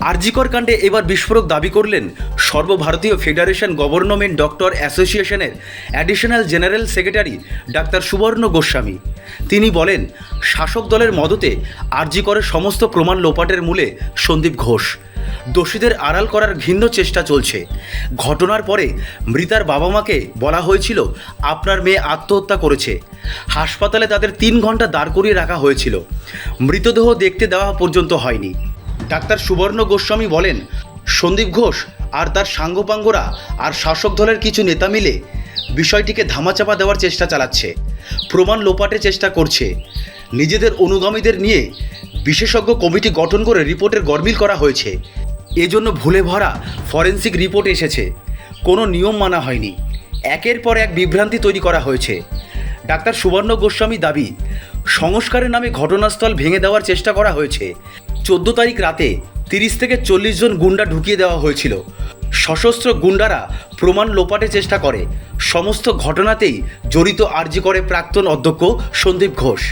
আরজিকর কাণ্ডে এবার বিস্ফোরক দাবি করলেন সর্বভারতীয় ফেডারেশন গভর্নমেন্ট ডক্টর অ্যাসোসিয়েশনের অ্যাডিশনাল জেনারেল সেক্রেটারি ডাক্তার সুবর্ণ গোস্বামী। তিনি বলেন, শাসক দলের মদতে আরজিকরের সমস্ত প্রমাণ লোপাটের মূলে সন্দীপ ঘোষ। দোষীদের আড়াল করার ঘৃণ্য চেষ্টা চলছে। ঘটনার পরে মৃতার বাবা মাকে বলা হয়েছিল, আপনার মেয়ে আত্মহত্যা করেছে। হাসপাতালে তাদের তিন ঘণ্টা দাঁড় করিয়ে রাখা হয়েছিল। মৃতদেহ দেখতে দেওয়া পর্যন্ত হয়নি। ডাক্তার সুবর্ণ গোস্বামী বলেন, সন্দীপ ঘোষ আর তার সাঙ্গপাঙ্গরা আর শাসক দলের কিছু নেতা মিলে বিষয়টিকে ধামাচাপা দেওয়ার চেষ্টা চালাচ্ছে, প্রমাণ লোপাটের চেষ্টা করছে। নিজেদের অনুগামীদের নিয়ে বিশেষজ্ঞ কমিটি গঠন করে রিপোর্টের গরমিল করা হয়েছে। এজন্য ভুলে ভরা ফরেন্সিক রিপোর্ট এসেছে। কোনো নিয়ম মানা হয়নি। একের পর এক বিভ্রান্তি তৈরি করা হয়েছে। ডাক্তার সুবর্ণ গোস্বামী দাবি, সংস্কারের নামে ঘটনাস্থল ভেঙে দেওয়ার চেষ্টা করা হয়েছে। চোদ্দ তারিখ রাতে তিরিশ থেকে চল্লিশ জন গুন্ডা ঢুকিয়ে দেওয়া হয়েছিল। সশস্ত্র গুন্ডারা প্রমাণ লোপাটে চেষ্টা করে। সমস্ত ঘটনাতেই জড়িত আর্জি করে প্রাক্তন অধ্যক্ষ সন্দীপ ঘোষ।